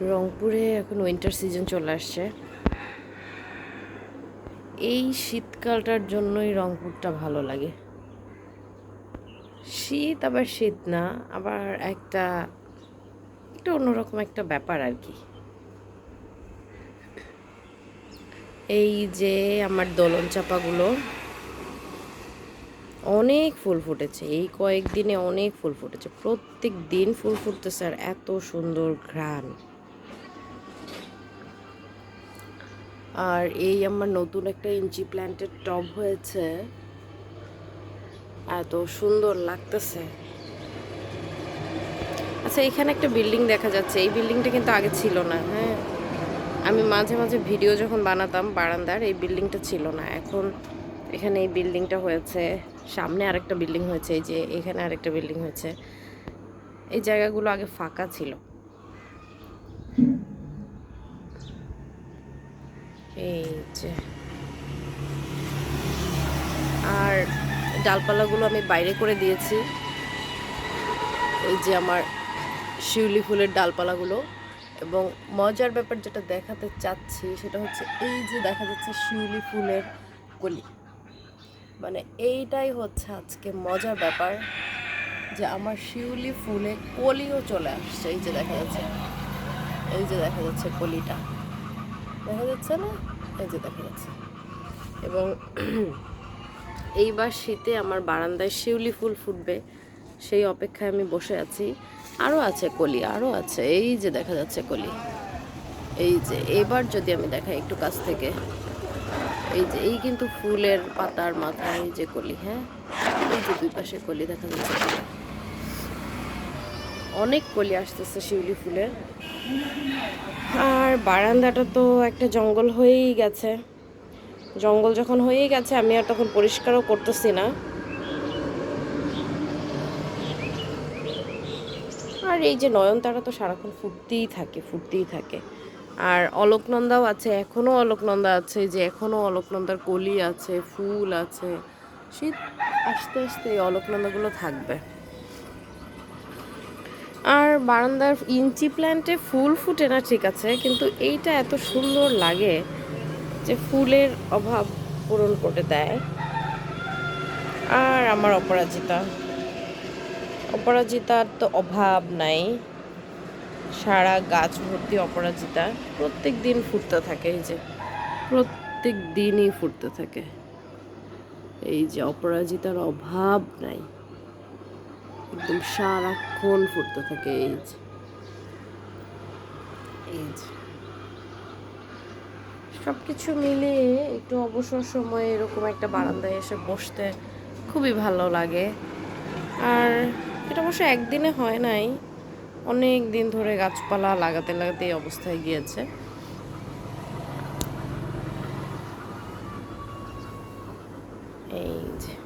রংপুরে এখন winter season চলে আসছে। এই শীতকালটার জন্যই রংপুরটা ভালো লাগে। শীত আবার শীত না, আবার একটা একটা অন্যরকম একটা ব্যাপার আর কি। এই যে আমার দোলন চাপাগুলো, অনেক ফুল ফুটেছে। এই কয়েকদিনে অনেক ফুল ফুটেছে। প্রত্যেক দিন ফুল ফুটতেছে আর এত সুন্দর ঘ্রাণ। আর এই আমার নতুন একটা ইঞ্চি প্ল্যান্টের টব হয়েছে। এত সুন্দর লাগতেছে। আচ্ছা এখানে একটা বিল্ডিং দেখা যাচ্ছে। এই বিল্ডিংটা কিন্তু আগে ছিল না হ্যাঁ? আমি মাঝে মাঝে ভিডিও যখন বানাতাম বারান্দার, এই বিল্ডিংটা ছিল না। এখন এখানে এই বিল্ডিংটা হয়েছে। সামনে আরেকটা বিল্ডিং হয়েছে। এই যে এখানে আরেকটা বিল্ডিং হয়েছে। এই জায়গাগুলো আগে ফাঁকা ছিল। এই আর ডালপালাগুলো আমি বাইরে করে দিয়েছি। এই যে আমার শিউলি ফুলের ডালপালাগুলো এবং মজার ব্যাপার যেটা দেখাতে চাচ্ছি সেটা হচ্ছে এই যে দেখা যাচ্ছে শিউলি ফুলের কলি মানে এইটাই হচ্ছে আজকে মজার ব্যাপার যে আমার শিউলি ফুলে কলিও চলে আসছে। এই যে দেখা যাচ্ছে, এই যে দেখা যাচ্ছে কলিটা। দেখা যাচ্ছে না? এই যে দেখা যাচ্ছে এবং এইবার শীতে আমার বারান্দায় শিউলি ফুল ফুটবে, সেই অপেক্ষায় আমি বসে আছি। আরও আছে কলি আরও আছে, এই যে দেখা যাচ্ছে কলি। এই যে, এবার যদি আমি দেখাই একটু কাছ থেকে। এই যে, এই কিন্তু ফুলের পাতার মাথায় যে কলি হ্যাঁ? এই যে দুই পাশে কলি দেখা যাচ্ছে অনেক কলি আসতেছে শিউলি ফুলের। আর বারান্দাটা তো একটা জঙ্গল হয়েই গেছে। জঙ্গল যখন হয়েই গেছে, আমি আর তখন পরিষ্কারও করতেছি না। আর এই যে নয়নতারা তো সারাক্ষণ ফুটতেই থাকে ফুটতেই থাকে। আর অলোকনন্দাও আছে এখনও অলোকনন্দা আছে, যে এখনও অলোকনন্দার কলি আছে, ফুল আছে। শীত আস্তে আস্তে এই অলোকনন্দাগুলো থাকবে। আর বারান্দার ইঞ্চি প্ল্যান্টে ফুল ফুটে না, ঠিক আছে, কিন্তু এইটা এত সুন্দর লাগে যে ফুলের অভাব পূরণ করে দেয়। আর আমার অপরাজিতা, অপরাজিতার তো অভাব নাই। সারা গাছ ভর্তি অপরাজিতা প্রত্যেক দিন ফুটতে থাকে এই যে প্রত্যেক দিনই ফুটতে থাকে। এই যে অপরাজিতার অভাব নাই। একদম সারাক্ষণ ফুটতে থাকে, এই যে। এই যে। সব কিছু মিলিয়ে একটু অবসর সময়ে এরকম একটা বারান্দায় এসে বসতে খুবই ভালো লাগে। আর এটা অবশ্য একদিনে হয় নাই, অনেক দিন ধরে গাছপালা লাগাতে লাগাতে এই অবস্থায় গিয়েছে। এই যে।